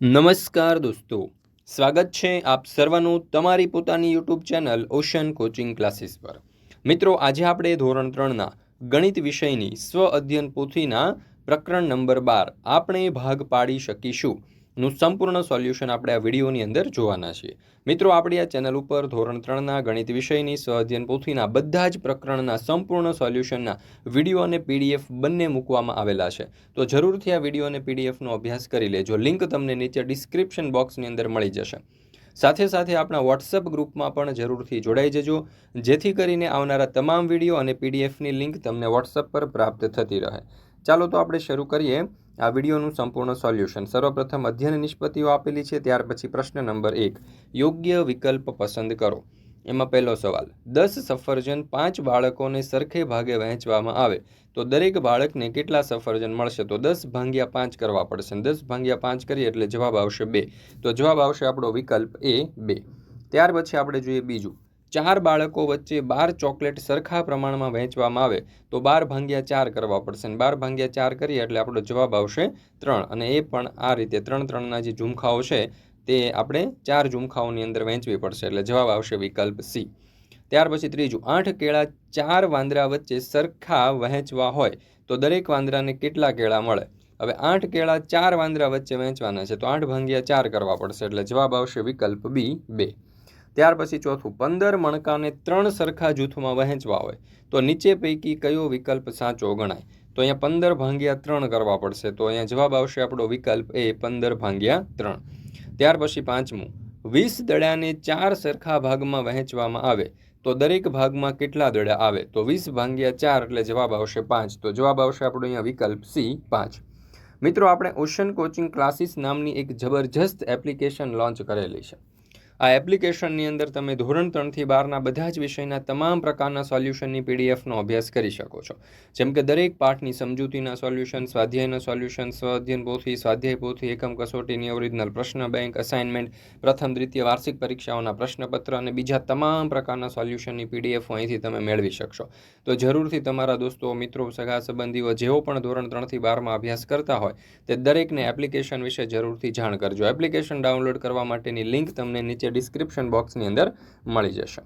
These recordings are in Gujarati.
નમસ્કાર દોસ્તો. સ્વાગત છે આપ સર્વનું તમારી પોતાની YouTube channel ocean coaching classes પર. મિત્રો, આજે આપણે ધોરણ ત્રણના ગણિત વિષયની સ્વ અધ્યયન પોથીના પ્રકરણ નંબર બાર આપણે ભાગ પાડી શકીશું. નું સંપૂર્ણ સોલ્યુશન આપણે આ વિડીયોની અંદર જોવાના છીએ. મિત્રો, આપણી આ ચેનલ ઉપર ધોરણ ત્રણના ગણિત વિષયની સ્વઅધ્યયન પોથીના બધા જ પ્રકરણના સંપૂર્ણ સોલ્યુશનના વીડિયો અને પીડીએફ બંને મૂકવામાં આવેલા છે. તો જરૂરથી આ વીડિયો અને પીડીએફનો અભ્યાસ કરી લેજો. લિંક તમને નીચે ડિસ્ક્રિપ્શન બોક્સની અંદર મળી જશે. સાથે સાથે આપણા વોટ્સઅપ ગ્રુપમાં પણ જરૂરથી જોડાઈ જજો. જેથી કરીને આવનારા તમામ વીડિયો અને પીડીએફની લિંક તમને વોટ્સઅપ પર પ્રાપ્ત થતી રહે. ચાલો તો આપણે શરૂ કરીએ. આ વિડીયોનું સંપૂર્ણ સોલ્યુશન સર્વપ્રથમ અધ્યયન નિષ્પત્તિઓ આપેલી છે, ત્યાર પછી પ્રશ્ન નંબર એક, યોગ્ય વિકલ્પ પસંદ કરો. એમાં પહેલો સવાલ, દસ સફરજન પાંચ બાળકોને સરખે ભાગે વહેંચવામાં આવે, તો દરેક બાળકને કેટલા સફરજન મળશે? તો દસ ભાંગ્યા પાંચ કરવા પડશે દસ ભાંગ્યા પાંચ કરીએ એટલે જવાબ આવશે બે. તો જવાબ આવશે આપણો વિકલ્પ એ બે. ત્યાર પછી આપણે જોઈએ બીજું. ચાર બાળકો વચ્ચે બાર ચોકલેટ સરખા પ્રમાણમાં વહેંચવામાં આવે તો બાર ભાંગ્યા ચાર કરવા પડશે અને બાર ભાંગ્યા ચાર કરીએ એટલે આપણો જવાબ આવશે ત્રણ. અને એ પણ આ રીતે ત્રણ ત્રણના જે ઝુમખાઓ છે તે આપણે ચાર ઝુમખાઓની અંદર વહેંચવી પડશે એટલે જવાબ આવશે વિકલ્પ સી. ત્યાર પછી ત્રીજું, આઠ કેળા ચાર વાંદરા વચ્ચે સરખા વહેંચવા હોય તો દરેક વાંદરાને કેટલા કેળા મળે? હવે આઠ કેળા ચાર વાંદરા વચ્ચે વહેંચવાના છે તો આઠ ભાંગ્યા ચાર કરવા પડશે એટલે જવાબ આવશે વિકલ્પ બી બે. ત્યાર પછી ચોથું પંદર મણકાને ત્રણ સરખા જૂથમાં વહેંચવા હોય, તો નીચે પૈકી કયો વિકલ્પ સાચો ગણાય? તો અહીંયા પંદર ભાંગ્યા ત્રણ કરવા પડશે, તો અહીંયા જવાબ આવશે આપણો વિકલ્પ એ પંદર ભાંગ્યા ત્રણ. ત્યાર પછી પાંચમું, વીસ દડાને ચાર સરખા ભાગમાં વહેંચવામાં આવે, તો દરેક ભાગમાં કેટલા દડા આવે? તો વીસ ભાંગ્યા ચાર એટલે જવાબ આવશે પાંચ, તો જવાબ આવશે આપણો અહીંયા વિકલ્પ સી, પાંચ. મિત્રો, આપણે ઓશન કોચિંગ ક્લાસીસ નામની એક જબરજસ્ત એપ્લિકેશન લોન્ચ કરેલી છે. આ એપ્લિકેશનની અંદર તમે ધોરણ ત્રણથી બારના બધા જ વિષયના તમામ પ્રકારના સોલ્યુશનની પીડીએફનો અભ્યાસ કરી શકો છો. જેમ કે દરેક પાઠની સમજૂતીના સોલ્યુશન, સ્વાધ્યાયના સોલ્યુશન સ્વાધ્યન પોથી, સ્વાધ્યાય પોથી, એકમ કસોટીની ઓરિજિનલ પ્રશ્ન બેંક અસાઇનમેન્ટ પ્રથમ દ્વિતીય વાર્ષિક પરીક્ષાઓના પ્રશ્નપત્ર અને બીજા તમામ પ્રકારના સોલ્યુશનની પીડીએફ અહીંથી તમે મેળવી શકશો. તો જરૂરથી તમારા દોસ્તો, મિત્રો, સગા સંબંધીઓ જેઓ પણ ધોરણ ત્રણથી બારમાં અભ્યાસ કરતા હોય, તે દરેકને એપ્લિકેશન વિશે જરૂરથી જાણ કરજો. એપ્લિકેશન ડાઉનલોડ કરવા માટેની લિંક તમને નીચે નીચે ડિસ્ક્રિપ્શન બોક્સની અંદર મળી જશે.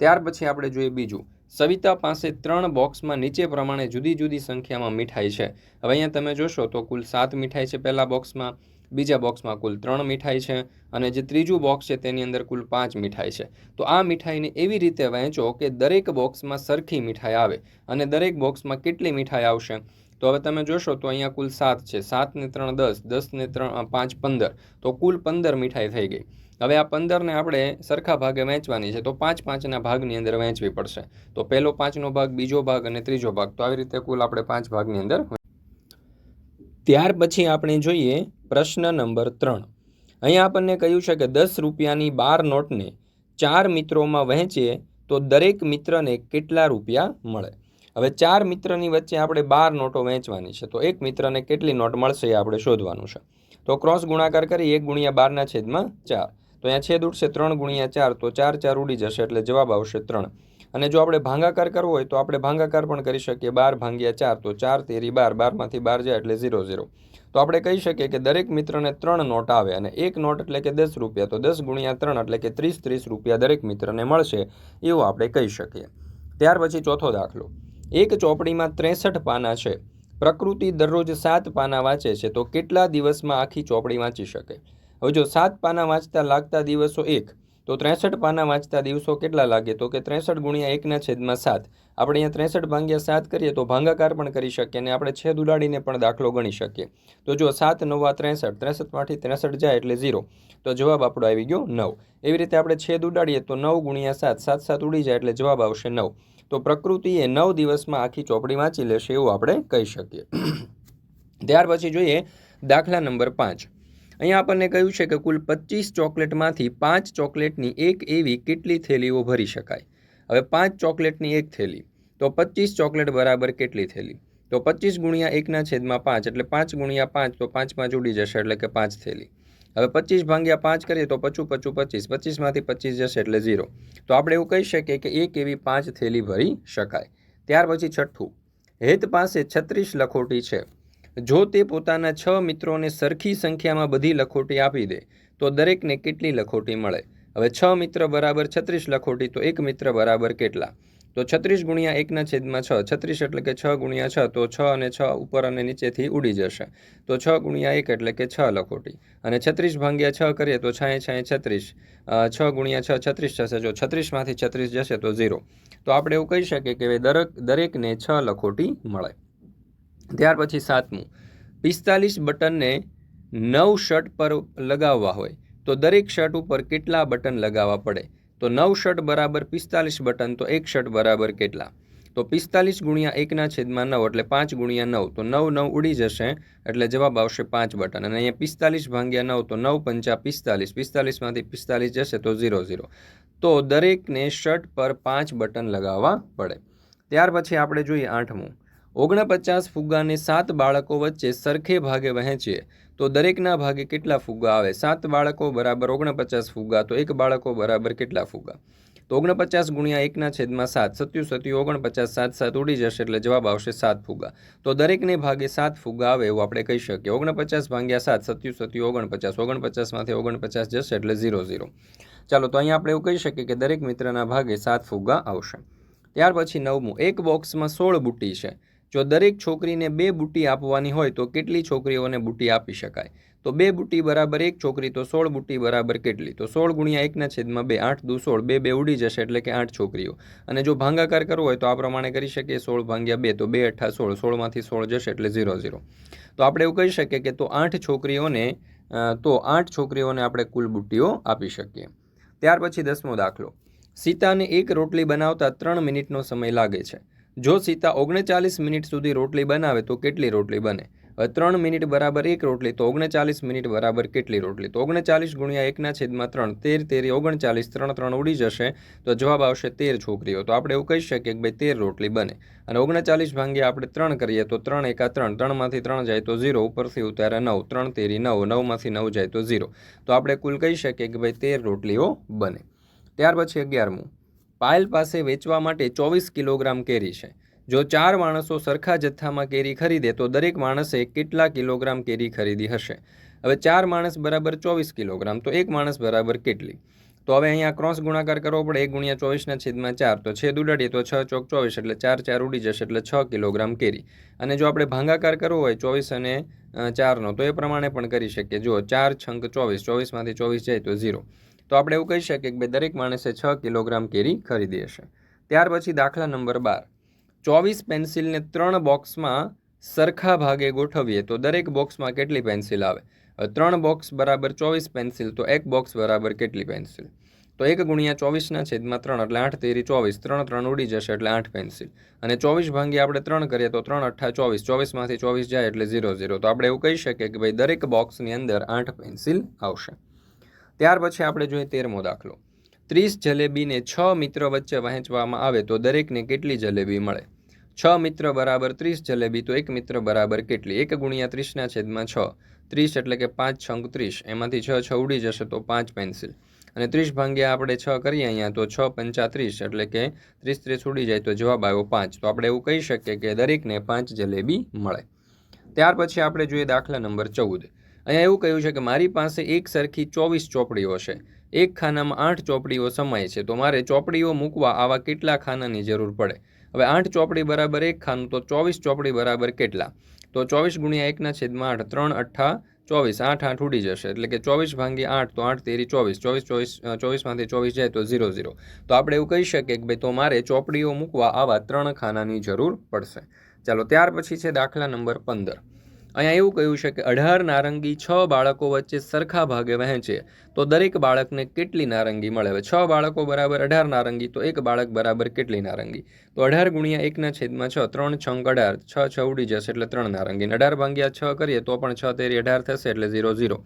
ત્યાર પછી આપણે જોઈએ બીજું. સવિતા પાસે ત્રણ બોક્સમાં નીચે પ્રમાણે જુદી જુદી સંખ્યામાં મીઠાઈ છે. હવે અહીંયા તમે જોશો તો કુલ સાત મીઠાઈ છે પહેલા બોક્સમાં, બીજા બોક્સમાં કુલ ત્રણ મીઠાઈ છે અને જે ત્રીજું બોક્સ છે તેની અંદર કુલ પાંચ મીઠાઈ છે. તો આ મીઠાઈને એવી રીતે વહેંચો કે દરેક બોક્સમાં સરખી મીઠાઈ આવે અને દરેક બોક્સમાં કેટલી મીઠાઈ આવશે? તો હવે તમે જોશો તો અહીંયા કુલ સાત છે. સાતને ત્રણ દસ દસ ને ત્રણ, પાંચ, પંદર. તો કુલ પંદર મીઠાઈ થઈ ગઈ. હવે આ પંદરને આપણે સરખા ભાગે વહેંચવાની છે, તો પાંચ પાંચના ભાગની અંદર વહેંચવી પડશે. તો પહેલો પાંચનો ભાગ, બીજો ભાગ અને ત્રીજો ભાગ, તો આવી રીતે કુલ આપણે પાંચ ભાગની અંદર ત્યાર પછી આપણે જોઈએ પ્રશ્ન નંબર ત્રણ. અહીંયા આપણને કહ્યું છે કે દસ રૂપિયાની બાર નોટને ચાર મિત્રોમાં વહેંચીએ તો દરેક મિત્રને કેટલા રૂપિયા મળે? હવે ચાર મિત્રની વચ્ચે આપણે બાર નોટો વહેંચવાની છે, તો એક મિત્રને કેટલી નોટ મળશે એ આપણે શોધવાનું છે. તો ક્રોસ ગુણાકાર કરી, એક ગુણ્યા બારના છેદમાં ચાર. તો અહીંયા છેદ ઉડશે ત્રણ ગુણ્યા ચાર, તો ચાર ચાર ઉડી જશે એટલે જવાબ આવશે ત્રણ. અને જો આપણે ભાંગાકાર કરવો હોય તો આપણે ભાંગાકાર પણ કરી શકીએ. બાર ભાંગ્યા ચાર, તો ચાર તેરી બાર, બારમાંથી બાર જાય એટલે ઝીરો ઝીરો. તો આપણે કહી શકીએ કે દરેક મિત્રને ત્રણ નોટ આવે અને એક નોટ એટલે કે દસ રૂપિયા, તો દસ ગુણ્યા ત્રણ એટલે કે ત્રીસ ત્રીસ રૂપિયા દરેક મિત્રને મળશે એવું આપણે કહી શકીએ. ત્યાર પછી ચોથો દાખલો. એક ચોપડીમાં ત્રેસઠ પાના છે. પ્રકૃતિ દરરોજ સાત પાના વાંચે છે. તો કેટલા દિવસમાં આખી ચોપડી વાંચી શકે? હવે જો સાત પાના વાંચતા લાગતા દિવસો એક, તો ત્રેસઠ પાના વાંચતા દિવસો કેટલા લાગે? તો કે ત્રેસઠ ગુણ્યા એકના છેદમાં સાત. આપણે અહીંયા ત્રેસઠ ભાંગ્યા સાત કરીએ તો ભાંગાકાર પણ કરી શકીએ અને આપણે છેદ ઉડાડીને પણ દાખલો ગણી શકીએ. તો જો સાત, નવા ત્રેસઠ. ત્રેસઠમાંથી ત્રેસઠ જાય એટલે ઝીરો. તો જવાબ આપણો આવી ગયો નવ. એવી રીતે આપણે છેદ ઉડાડીએ તો નવ ગુણ્યા સાત. સાત સાત ઉડી જાય એટલે જવાબ આવશે નવ. તો પ્રકૃતિએ નવ દિવસમાં આખી ચોપડી વાંચી લેશે એવું આપણે કહી શકીએ. ત્યાર પછી જોઈએ દાખલા નંબર પાંચ. અહીંયા આપણને કહ્યું છે કે કુલ પચીસ ચોકલેટમાંથી પાંચ ચોકલેટની એક એવી કેટલી થેલીઓ ભરી શકાય? હવે પાંચ ચોકલેટની એક થેલી. તો પચીસ ચોકલેટ બરાબર કેટલી થેલી? તો પચીસ ગુણ્યા એકના છેદમાં પાંચ, એટલે પાંચ ગુણ્યા પાંચ, તો પાંચમાં જોડી જશે એટલે કે પાંચ થેલી. હવે પચીસ ભાંગ્યા પાંચ કરીએ તો પચું પચું, પચીસ. પચીસમાંથી પચીસ જશે એટલે ઝીરો. તો આપણે એવું કહી શકીએ કે એક એવી પાંચ થેલી ભરી શકાય. ત્યાર પછી છઠ્ઠું. હેત પાસે છત્રીસ લખોટી છે. જો તે પોતાના છ મિત્રોને સરખી સંખ્યામાં બધી લખોટી આપી દે, તો દરેકને કેટલી લખોટી મળે? હવે છ મિત્ર બરાબર છત્રીસ લખોટી, તો એક મિત્ર બરાબર કેટલા? તો છત્રીસ ગુણ્યા એકના છેદમાં છ, છત્રીસ એટલે કે છ ગુણ્યા છ, તો છ અને છ ઉપર અને નીચેથી ઉડી જશે. તો છ ગુણ્યા એક એટલે કે છ લખોટી. અને છત્રીસ ભાંગ્યા છ કરીએ તો છાએ છાએ છત્રીસ. છ ગુણ્યા છ છત્રીસ જશે જો છત્રીસમાંથી છત્રીસ જશે તો ઝીરો. તો આપણે એવું કહી શકીએ કે દરેક દરેકને છ લખોટી મળે. ત્યાર પછી સાતમું. પિસ્તાલીસ બટનને નવ શર્ટ પર લગાવવા હોય તો દરેક શર્ટ ઉપર કેટલા બટન લગાવવા પડે? તો નવ શર્ટ બરાબર પિસ્તાલીસ બટન, તો એક શર્ટ બરાબર કેટલા? તો પિસ્તાલીસ ગુણ્યા એકના છેદમાં નવ એટલે પાંચ ગુણ્યા નવ, તો નવ નવ ઉડી જશે એટલે જવાબ આવશે પાંચ બટન. અને અહીંયા પિસ્તાલીસ ભાંગ્યા નવ, તો નવ પંચા પિસ્તાલીસ. પિસ્તાલીસમાંથી પિસ્તાલીસ જશે તો ઝીરો ઝીરો. તો દરેકને શર્ટ પર પાંચ બટન લગાવવા પડે. ત્યાર પછી આપણે જોઈએ આઠમું. ઓગણપચાસ ફુગ્ગાને સાત બાળકો વચ્ચે સરખે ભાગે વહેંચીએ તો દરેકના ભાગે કેટલા ફુગ્ગા આવે? સાત બાળકો બરાબર ઓગણપચાસ ફુગ્ગા, તો એક બાળકો બરાબર કેટલા ફુગ્ગા? તો ઓગણપચાસ ગુણ્યા એકના છેદમાં સાત, સત્યુ સત્યુ ઓગણપચાસ સાત સાત ઉડી જશે એટલે જવાબ આવશે સાત ફુગ્ગા. તો દરેકને ભાગે સાત ફુગ્ગા આવે એવું આપણે કહી શકીએ. ઓગણપચાસ ભાગ્યા સાત, સત્યુ સત્યુ ઓગણપચાસ. ઓગણપચાસમાંથી ઓગણપચાસ જશે એટલે ઝીરો ઝીરો. ચાલો, તો અહીંયા આપણે એવું કહી શકીએ કે દરેક મિત્રના ભાગે સાત ફુગ્ગા આવશે. ત્યાર પછી નવમું, એક બોક્સમાં સોળ બુટ્ટી છે. જો દરેક છોકરીને બે બુટ્ટી આપવાની હોય તો કેટલી છોકરીઓને બુટ્ટી આપી શકાય? તો બે બુટ્ટી બરાબર એક છોકરી, તો સોળ બુટ્ટી બરાબર કેટલી? તો સોળ ગુણ્યા એકના છેદમાં બે, આઠ દુ સોળ, બે બે ઉડી જશે એટલે કે આઠ છોકરીઓ. અને જો ભાંગાકાર કરવો હોય તો આ પ્રમાણે કરી શકીએ સોળ ભાંગ્યા બે, તો બે અઠ્ઠા સોળ, સોળમાંથી સોળ જશે એટલે ઝીરો ઝીરો. તો આપણે એવું કહી શકીએ કે તો આઠ છોકરીઓને તો આઠ છોકરીઓને આપણે કુલ બુટ્ટીઓ આપી શકીએ. ત્યાર પછી દસમો દાખલો. સીતાને એક રોટલી બનાવતા ત્રણ મિનિટનો સમય લાગે છે. જો સીતા ઓગણચાલીસ મિનિટ સુધી રોટલી બનાવે તો કેટલી રોટલી બને? ત્રણ મિનિટ બરાબર એક રોટલી, તો ઓગણચાલીસ મિનિટ બરાબર કેટલી રોટલી? તો ઓગણચાલીસ ગુણ્યા એકના છેદમાં ત્રણ, તેર, તેરી, ઓગણચાલીસ, ત્રણ ત્રણ ઉડી જશે, તો જવાબ આવશે તેર છોકરીઓ. તો આપણે એવું કહી શકીએ કે ભાઈ તેર રોટલી બને. અને ઓગણચાલીસ ભાંગ્યા આપણે ત્રણ કરીએ તો ત્રણ એકા ત્રણ, ત્રણમાંથી ત્રણ જાય તો ઝીરો, ઉપરથી ઉતારે નવ, ત્રણ તેરી નવ, નવમાંથી નવ જાય તો ઝીરો. તો આપણે કુલ કહી શકીએ કે ભાઈ તેર રોટલીઓ બને. ત્યાર પછી અગિયારમું. પાયલ પાસે વેચવા માટે ચોવીસ કિલોગ્રામ કેરી છે. જો ચાર માણસો સરખા જથ્થામાં કેરી ખરીદે, તો દરેક માણસે કેટલા કિલોગ્રામ કેરી ખરીદી હશે? હવે ચાર માણસ બરાબર ચોવીસ કિલોગ્રામ, તો એક માણસ બરાબર કેટલી? તો હવે અહીંયા ક્રોસ ગુણાકાર કરવો પડે, એક ગુણ્યા ચોવીસના છેદમાં ચાર, તો છેદ ઉડાડીએ તો છ ચોક ચોવીસ, એટલે ચાર ચાર ઉડી જશે, એટલે છ કિલોગ્રામ કેરી. અને જો આપણે ભાંગાકાર કરવો હોય, ચોવીસ અને ચારનો, તો એ પ્રમાણે પણ કરી શકીએ. જો ચાર છંક ચોવીસ, ચોવીસમાંથી ચોવીસ જાય તો ઝીરો. તો આપણે એવું કહી શકીએ કે ભાઈ, દરેક માણસે છ કિલોગ્રામ કેરી ખરીદી હશે. ત્યાર પછી દાખલા નંબર બાર. ચોવીસ પેન્સિલને ત્રણ બોક્સમાં સરખા ભાગે ગોઠવીએ તો દરેક બોક્સમાં કેટલી પેન્સિલ આવે? ત્રણ બોક્સ બરાબર ચોવીસ પેન્સિલ, તો એક બોક્સ બરાબર કેટલી પેન્સિલ? તો એક ગુણ્યા ચોવીસના છેદમાં ત્રણ, એટલે આઠ તેરી ચોવીસ. ત્રણ ત્રણ ઉડી જશે, એટલે આઠ પેન્સિલ. અને ચોવીસ ભાંગી આપણે ત્રણ કરીએ તો ત્રણ અઠ્ઠા ચોવીસ. ચોવીસમાંથી ચોવીસ જાય એટલે ઝીરો ઝીરો. તો આપણે એવું કહી શકીએ કે ભાઈ, દરેક બોક્સની અંદર આઠ પેન્સિલ આવશે. ત્યાર પછી આપણે જોઈએ તેરમો દાખલો. ત્રીસ જલેબીને છ મિત્ર વચ્ચે વહેંચવામાં આવે તો દરેકને કેટલી જલેબી મળે? છ મિત્ર બરાબર ત્રીસ જલેબી તો એક મિત્ર બરાબર કેટલી? એક ગુણ્યા ત્રીસના છેદમાં છ. ત્રીસ એટલે કે પાંચ છંગ ત્રીસ. એમાંથી છ છ ઉડી જશે તો પાંચ પેન્સિલ. અને ત્રીસ ભાંગ્યા આપણે છ કરીએ અહીંયા તો છ પંચા ત્રીસ એટલે કે ત્રીસ ત્રીસ ઉડી જાય તો જવાબ આવ્યો પાંચ. તો આપણે એવું કહી શકીએ કે દરેકને પાંચ જલેબી મળે. ત્યાર પછી આપણે જોઈએ દાખલા નંબર ચૌદ. અહીંયા એવું કહ્યું છે કે મારી પાસે એક સરખી ચોવીસ ચોપડીઓ છે. એક ખાનામાં આઠ ચોપડીઓ સમાય છે. તો મારે ચોપડીઓ મૂકવા આવા કેટલા ખાનાની જરૂર પડે? હવે આઠ ચોપડી બરાબર એક ખાનું તો ચોવીસ ચોપડી બરાબર કેટલા? તો ચોવીસ ગુણ્યા એકના છેદમાં આઠ, ત્રણ અઠ્ઠા, ચોવીસ. આઠ આઠ ઉડી જશે. એટલે કે ચોવીસ ભાંગી આઠ, તો આઠ તેરી ચોવીસ. ચોવીસ ચોવીસ ચોવીસમાંથી ચોવીસ જાય તો ઝીરો ઝીરો. તો આપણે એવું કહી શકીએ કે ભાઈ તો મારે ચોપડીઓ મૂકવા આવા ત્રણ ખાનાની જરૂર પડશે. ચાલો ત્યાર પછી છે દાખલા નંબર પંદર. અહીંયા એવું કહ્યું છે કે અઢાર નારંગી, છ બાળકો વચ્ચે સરખા ભાગે વહેંચે. તો દરેક બાળકને કેટલી નારંગી મળે? હવે છ બાળકો બરાબર અઢાર નારંગી, તો એક બાળક બરાબર કેટલી નારંગી? તો અઢાર ગુણ્યા એકના છેદમાં છ, ત્રણ છંક અઢાર. છ છ ઉડી જશે એટલે ત્રણ નારંગી. અઢાર ભાંગ્યા છ કરીએ તો પણ છ તેરી અઢાર થશે એટલે ઝીરો ઝીરો.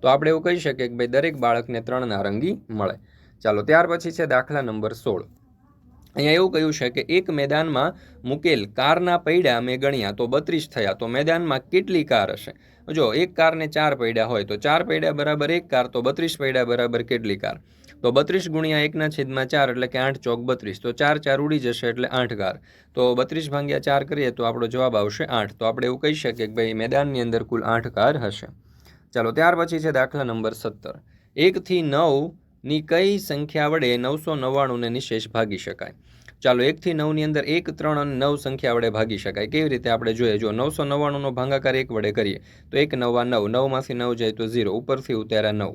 તો આપણે એવું કહી શકીએ કે ભાઈ દરેક બાળકને ત્રણ નારંગી મળે. ચાલો, ત્યાર પછી છે દાખલા નંબર સોળ. અહીંયા એવું કહ્યું છે કે એક મેદાનમાં મૂકેલ કારના પૈડા મેં ગણ્યા, તો બત્રીસ થયા. તો મેદાનમાં કેટલી કાર હશે? જો એક કારને ચાર પૈડા હોય, તો ચાર પૈડા બરાબર એક કાર, તો બત્રીસ પૈડા બરાબર કેટલી કાર? તો બત્રીસ ગુણ્યા એકના છેદમાં ચાર એટલે કે આઠ ચોક બત્રીસ. તો ચાર ચાર ઉડી જશે એટલે આઠ કાર. તો બત્રીસ ભાંગ્યા ચાર કરીએ તો આપણો જવાબ આવશે આઠ. તો આપણે એવું કહી શકીએ કે ભાઈ મેદાનની અંદર કુલ આઠ કાર હશે. ચાલો, ત્યાર પછી છે દાખલા નંબર સત્તર. એકથી નવની કઈ સંખ્યા વડે નવસો નવ્વાણુંને નિશેષ ભાગી શકાય? ચાલો એકથી નવની અંદર એક, ત્રણ અને નવ સંખ્યા વડે ભાગી શકાય. કેવી રીતે આપણે જોઈએ? જો નવસો નવ્વાણુંનો ભાગાકાર એક વડે કરીએ, તો એક નવા નવ, નવમાંથી નવ જાય તો ઝીરો, ઉપરથી ઉતારા નવ.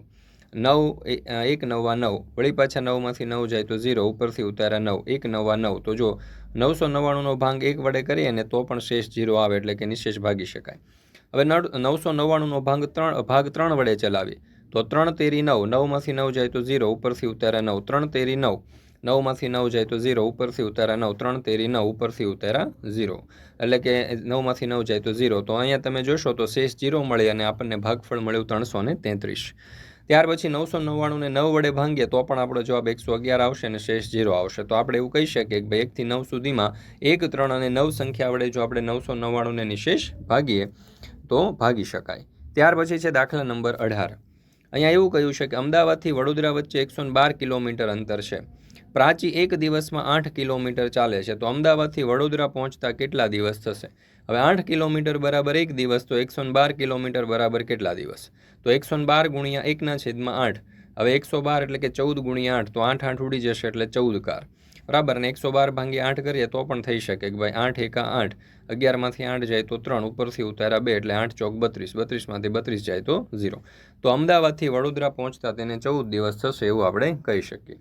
નવ એક નવા નવ, વળી પાછા નવમાંથી નવ જાય તો ઝીરો, ઉપરથી ઉતારા નવ, એક નવા નવ. તો જો નવસો નવ્વાણુંનો ભાગ એક વડે કરીએ ને તો પણ શેષ ઝીરો આવે એટલે કે નિશેષ ભાગી શકાય. હવે નવ નવસો નવ્વાણુંનો ભાગ ત્રણ ભાગ ત્રણ વડે ચલાવીએ. તો ત્રણ તેરી નવ, નવમાંથી નવ જાય તો ઝીરો, ઉપરથી ઉતારા નવ, ત્રણ તેરી નવ, નવમાંથી નવ જાય તો ઝીરો, ઉપરથી ઉતારા નવ, ત્રણ તેરી નવ, ઉપરથી ઉતારા ઝીરો. એટલે કે નવમાંથી નવ જાય તો ઝીરો. તો અહીંયા તમે જોશો તો શેષ ઝીરો મળે અને આપણને ભાગફળ મળ્યું ત્રણસો ને તેત્રીસ. ત્યાર પછી નવસો નવ્વાણુંને નવ વડે ભાંગીએ તો પણ આપણો જવાબ એકસો અગિયાર આવશે અને શેષ ઝીરો આવશે. તો આપણે એવું કહી શકીએ કે ભાઈ એકથી નવ સુધીમાં એક, ત્રણ અને નવ સંખ્યા વડે જો આપણે નવસો નવ્વાણુંને નિશેષ ભાગીએ તો ભાગી શકાય. ત્યાર પછી છે દાખલા નંબર અઢાર. અહીંયા એવું કહ્યું છે કે અમદાવાદથી વડોદરા વચ્ચે એકસો બાર કિલોમીટર અંતર છે. પ્રાચી એક દિવસમાં આઠ કિલોમીટર ચાલે છે. તો અમદાવાદથી વડોદરા પહોંચતા કેટલા દિવસ થશે? હવે આઠ કિલોમીટર બરાબર એક દિવસ, તો એકસો બાર કિલોમીટર બરાબર કેટલા દિવસ? તો એકસો બાર ગુણ્યા એકના છેદમાં આઠ. હવે એકસો બાર એટલે કે ચૌદ ગુણ્યા આઠ, તો આઠ આઠ ઉડી જશે એટલે ચૌદ કાર. બરાબર? ને એકસો બાર ભાંગી આઠ કરીએ તો પણ થઈ શકે કે ભાઈ આઠ એકા આઠ. અગિયારમાંથી આઠ જાય તો ત્રણ, ઉપરથી ઉતાર્યા બે એટલે આઠ ચોક બત્રીસ. બત્રીસમાંથી બત્રીસ જાય તો ઝીરો. તો અમદાવાદથી વડોદરા પહોંચતા તેને ચૌદ દિવસ થશે એવું આપણે કહી શકીએ.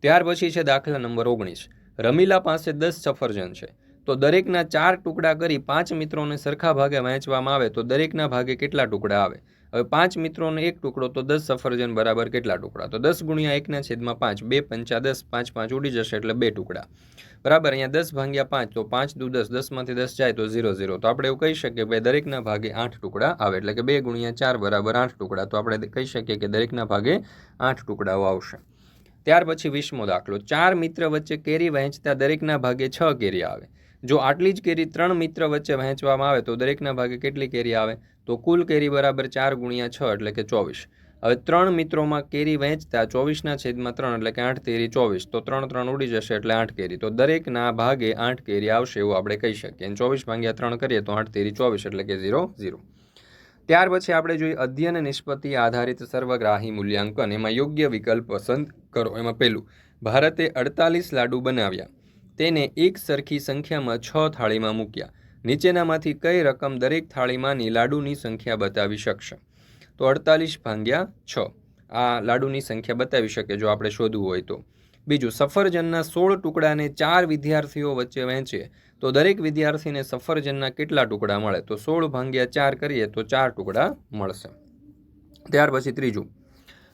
ત્યાર પછી છે દાખલા નંબર ઓગણીસ. રમીલા પાસે દસ સફરજન છે. તો દરેકના ચાર ટુકડા કરી પાંચ મિત્રોને સરખા ભાગે વહેંચવામાં આવે તો દરેકના ભાગે કેટલા ટુકડા આવે? હવે પાંચ મિત્રોનો એક ટુકડો તો દસ સફરજન બરાબર કેટલા ટુકડા? તો દસ ગુણ્યા એકના છેદમાં પાંચ, બે પંચા દસ, પાંચ પાંચ ઉડી જશે એટલે બે ટુકડા. બરાબર, અહીંયા દસ ભાગ્યા પાંચ, તો પાંચ દુ દસ દસમાંથી દસ જાય તો ઝીરો ઝીરો. તો આપણે એવું કહી શકીએ ભાઈ દરેકના ભાગે આઠ ટુકડા આવે એટલે કે બે ગુણ્યા ચાર બરાબર આઠ ટુકડા. તો આપણે કહી શકીએ કે દરેકના ભાગે આઠ ટુકડાઓ આવશે. ત્યાર પછી વીસમો દાખલો. ચાર મિત્ર વચ્ચે કેરી વહેંચતા દરેકના ભાગે છ કેરી આવે. જો આટલી જ કેરી ત્રણ મિત્ર વચ્ચે વહેંચવામાં આવે તો દરેકના ભાગે કેટલી કેરી આવે? તો કુલ કેરી બરાબર ચાર ગુણ્યા છ એટલે કે ચોવીસ. હવે ત્રણ મિત્રોમાં કેરી વહેંચતા ચોવીસના છેદમાં ત્રણ એટલે કે આઠ તેરી ચોવીસ. તો ત્રણ ત્રણ ઉડી જશે એટલે આઠ કેરી. તો દરેકના ભાગે આઠ કેરી આવશે એવું આપણે કહી શકીએ. અને ચોવીસ ભાગ્યા ત્રણ કરીએ તો આઠ તેરી ચોવીસ એટલે કે ઝીરો ઝીરો. ત્યાર પછી આપણે જોઈએ અધ્યયન નિષ્પત્તિ આધારિત સર્વગ્રાહી મૂલ્યાંકન. એમાં યોગ્ય વિકલ્પ પસંદ કરો. એમાં પહેલું, ભારતે અડતાલીસ લાડુ બનાવ્યા. તેને એક સરખી સંખ્યામાં છ થાળીમાં મૂક્યા. નીચેનામાંથી કઈ રકમ દરેક થાળીમાંની લાડુની સંખ્યા બતાવી શકશે? તો અડતાલીસ ભાંગ્યા છ. આ લાડુની સંખ્યા બતાવી શકે જો આપણે શોધવું હોય તો. બીજું, સફરજનના સોળ ટુકડાને ચાર વિદ્યાર્થીઓ વચ્ચે વહેંચીએ તો દરેક વિદ્યાર્થીને સફરજનના કેટલા ટુકડા મળે? તો સોળ ભાંગ્યા ચાર કરીએ તો ચાર ટુકડા મળશે. ત્યાર પછી ત્રીજું,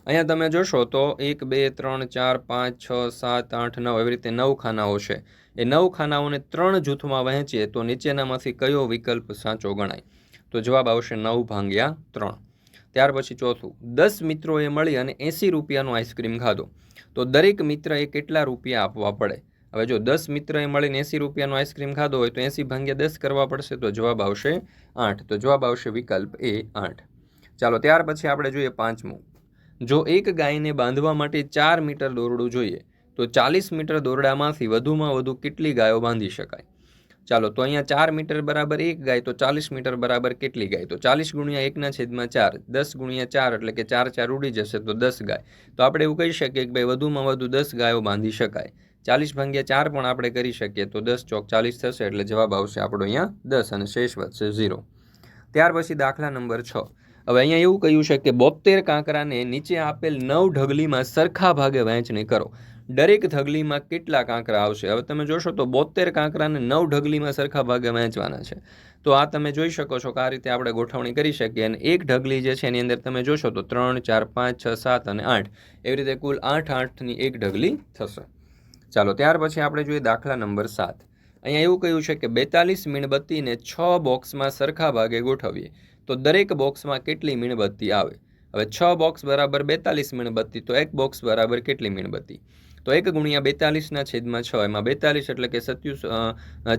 અહીંયા તમે જોશો તો એક, બે, ત્રણ, ચાર, પાંચ, છ, સાત, આઠ, નવ, એવી રીતે નવ ખાનાઓ છે. એ નવ ખાનાઓને ત્રણ જૂથમાં વહેંચીએ તો નીચેનામાંથી કયો વિકલ્પ સાચો ગણાય? તો જવાબ આવશે નવ ભાંગ્યા ત્રણ. ત્યાર પછી ચોથું, દસ મિત્રોએ મળી અને એંસી રૂપિયાનો આઈસ્ક્રીમ ખાધો. તો દરેક મિત્રએ કેટલા રૂપિયા આપવા પડે? હવે જો દસ મિત્રએ મળીને એંસી રૂપિયાનો આઈસ્ક્રીમ ખાધો હોય તો એંસી ભાંગ્યા દસ કરવા પડશે તો જવાબ આવશે આઠ. તો જવાબ આવશે વિકલ્પ એ આઠ. ચાલો, ત્યાર પછી આપણે જોઈએ પાંચમું. જો એક ગાયને બાંધવા માટે ચાર મીટર દોરડું જોઈએ તો ચાલીસ મીટર દોરડામાંથી વધુમાં વધુ કેટલી ગાયો બાંધી શકાય? ચાલો, તો અહીંયા ચાર મીટર બરાબર એક ગાય, તો ચાલીસ મીટર બરાબર કેટલી ગાય? તો ચાલીસ ગુણ્યા એકના છેદમાં ચાર, દસ ગુણ્યા ચાર એટલે કે ચાર ચાર ઉડી જશે તો દસ ગાય. તો આપણે એવું કહી શકીએ કે ભાઈ વધુમાં વધુ દસ ગાયો બાંધી શકાય. ચાલીસ ભાગ્યા ચાર પણ આપણે કરી શકીએ તો દસ ચોક ચાલીસ થશે એટલે જવાબ આવશે આપણો અહીંયા દસ અને શેષ વધશે ઝીરો. ત્યાર પછી દાખલા નંબર છ. હવે અહીંયા એવું કહ્યું છે કે બોતેર કાંકરાને નીચે આપેલ નવ ઢગલીમાં સરખા ભાગે વહેંચણી કરો. દરેક ઢગલીમાં કેટલા કાંકરા આવશે? હવે તમે જોશો તો બોતેર કાંકરાને નવ ઢગલીમાં સરખા ભાગે વહેંચવાના છે. તો આ તમે જોઈ શકો છો કે આ રીતે આપણે ગોઠવણી કરી શકીએ અને એક ઢગલી જે છે એની અંદર તમે જોશો તો ત્રણ, ચાર, પાંચ, છ, સાત અને આઠ. એવી રીતે કુલ આઠ, આઠની એક ઢગલી થશે. ચાલો, ત્યાર પછી આપણે જોઈએ દાખલા નંબર સાત. અહીંયા એવું કહ્યું છે કે બેતાલીસ મીણબત્તીને છ બોક્સમાં સરખા ભાગે ગોઠવીએ. તો દરેક બોક્સમાં કેટલી મીણબત્તી આવે? હવે છ બોક્સ બરાબર બેતાલીસ મીણબત્તી, તો એક બોક્સ બરાબર કેટલી મીણબત્તી? તો એક ગુણ્યા બેતાલીસના છેદમાં છ. એમાં બેતાલીસ એટલે કે સત્યુસ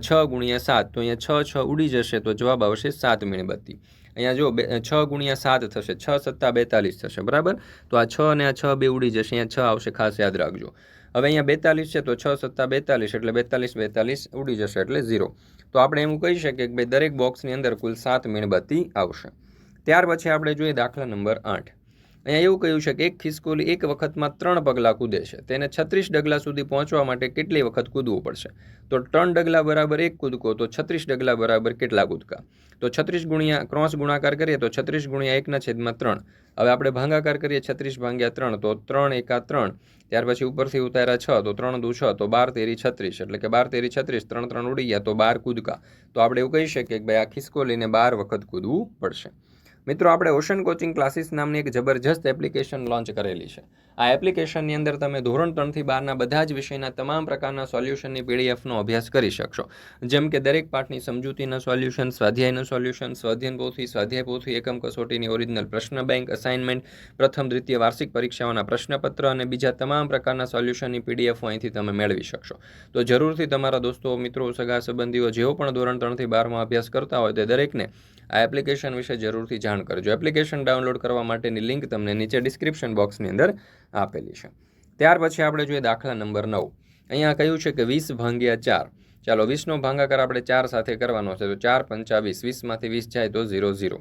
છ ગુણ્યા સાત. તો અહીંયા છ છ ઉડી જશે તો જવાબ આવશે સાત મીણબત્તી. અહીંયા જો બે છ ગુણ્યા સાત થશે, છ સત્તા બેતાલીસ થશે, બરાબર? તો આ છ અને આ છ બે ઉડી જશે, અહીંયા છ આવશે, ખાસ યાદ રાખજો. હવે અહીંયા બેતાલીસ છે તો છ સત્તા બેતાલીસ એટલે બેતાલીસ બેતાલીસ ઉડી જશે એટલે ઝીરો. તો આપણે એવું કહી શકીએ કે ભાઈ દરેક બોક્સની અંદર કુલ સાત મીણબત્તી આવશે. ત્યાર પછી આપણે જોઈએ દાખલા નંબર આઠ. અહીંયા એવું કહ્યું છે કે એક ખિસકોલી એક વખતમાં ત્રણ પગલાં કૂદે છે. તેને છત્રીસ ડગલા સુધી પહોંચવા માટે કેટલી વખત કૂદવું પડશે? તો ત્રણ ડગલા બરાબર એક કૂદકો, તો છત્રીસ ડગલા બરાબર કેટલા કૂદકા? તો છત્રીસ ગુણ્યા, ક્રોસ ગુણાકાર કરીએ તો છત્રીસ ગુણ્યા એકના છેદમાં ત્રણ. હવે આપણે ભાંગાકાર કરીએ છત્રીસ ભાંગ્યા ત્રણ, તો ત્રણ એકા ત્રણ. ત્યાર પછી ઉપરથી ઉતાર્યા છ, તો ત્રણ દુ છ, તો બાર તેરી છત્રીસ. એટલે કે બાર તેરી છત્રીસ, ત્રણ ત્રણ ઉડી ગયા, તો બાર કૂદકા. તો આપણે એવું કહી શકીએ કે ભાઈ આ ખિસકોલીને બાર વખત કૂદવું પડશે. મિત્રો આપણે ઓશન કોચિંગ ક્લાસીસ નામની એક જબરજસ્ત એપ્લિકેશન લોન્ચ કરેલી છે. આ એપ્લિકેશનની અંદર તમે ધોરણ ત્રણથી બારના બધા જ વિષયના તમામ પ્રકારના સોલ્યુશનની પીડીએફનો અભ્યાસ કરી શકશો. જેમ કે દરેક પાઠની સમજૂતીના સોલ્યુશન, સ્વાધ્યાયનું સોલ્યુશન સ્વાધ્યાયન પોથી, સ્વાધ્યાય પોથી, એકમ કસોટીની ઓરિજિનલ પ્રશ્ન બેંક અસાઇનમેન્ટ પ્રથમ, દ્વિતીય વાર્ષિક પરીક્ષાઓના પ્રશ્નપત્ર અને બીજા તમામ પ્રકારના સોલ્યુશનની પીડીએફ અહીંથી તમે મેળવી શકશો. તો જરૂરથી તમારા દોસ્તો, મિત્રો, સગા, સંબંધીઓ જેઓ પણ ધોરણ ત્રણથી બારમાં અભ્યાસ કરતા હોય તે દરેકને આ એપ્લિકેશન વિશે જરૂરથી જાણ કરજો. એપ્લિકેશન ડાઉનલોડ કરવા માટેની લિંક તમને નીચે ડિસ્ક્રિપ્શન બોક્સની અંદર આપેલી છે. ત્યાર પછી આપણે જોઈએ દાખલા નંબર નવ. અહીંયા કહ્યું છે કે વીસ ભાંગ્યા ચાર. ચાલો, વીસનો ભાંગાકાર આપણે ચાર સાથે કરવાનો છે, તો ચાર પંચા વીસ. વીસમાંથી વીસ જાય તો ઝીરો ઝીરો.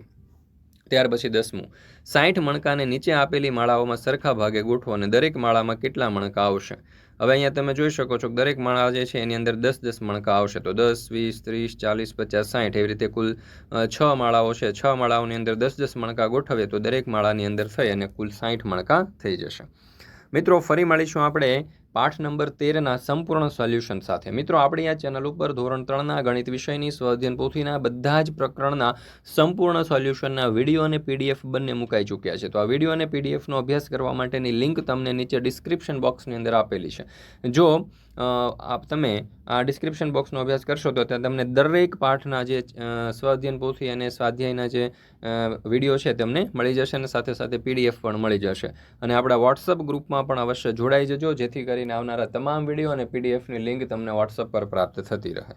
ત્યાર પછી દસમું. સાઠ મણકાને નીચે આપેલી માળાઓમાં સરખા ભાગે ગોઠવો અને દરેક માળામાં કેટલા મણકા આવશે? હવે અહીંયા તમે જોઈ શકો છો દરેક માળા જે છે એની અંદર દસ દસ મણકા આવશે. તો દસ, વીસ, ત્રીસ, ચાલીસ, પચાસ સાઠ એવી રીતે કુલ છ માળાઓ છે. છ માળાઓની અંદર દસ દસ મણકા ગોઠવીએ તો દરેક માળાની અંદર થઈ અને કુલ સાઠ મણકા થઈ જશે. મિત્રો, ફરી મળીશું આપણે પાઠ નંબર તેરના સંપૂર્ણ સોલ્યુશન સાથે. મિત્રો, આપણી આ ચેનલ ઉપર ધોરણ ત્રણના ગણિત વિષયની સ્વાધ્યન પોથીના બધા જ પ્રકરણના સંપૂર્ણ સોલ્યુશનના વીડિયો અને પીડીએફ બંને મુકાઈ ચૂક્યા છે. તો આ વીડિયો અને પીડીએફનો અભ્યાસ કરવા માટેની લિંક તમને નીચે ડિસ્ક્રિપ્શન બોક્સની અંદર આપેલી છે. જો આપ તમે આ ડિસ્ક્રિપ્શન બોક્સનો અભ્યાસ કરશો તો ત્યાં તમને દરેક પાઠના જે સ્વાધ્યન પોથી અને સ્વાધ્યાયના જે વીડિયો છે તમને મળી જશે અને સાથે સાથે પીડીએફ પણ મળી જશે. અને આપણા વોટ્સઅપ ગ્રુપમાં પણ અવશ્ય જોડાઈ જજો, જેથી આવનારા તમામ વીડિયો અને પીડીએફની લિંક તમને વોટ્સઅપ પર પ્રાપ્ત થતી રહે.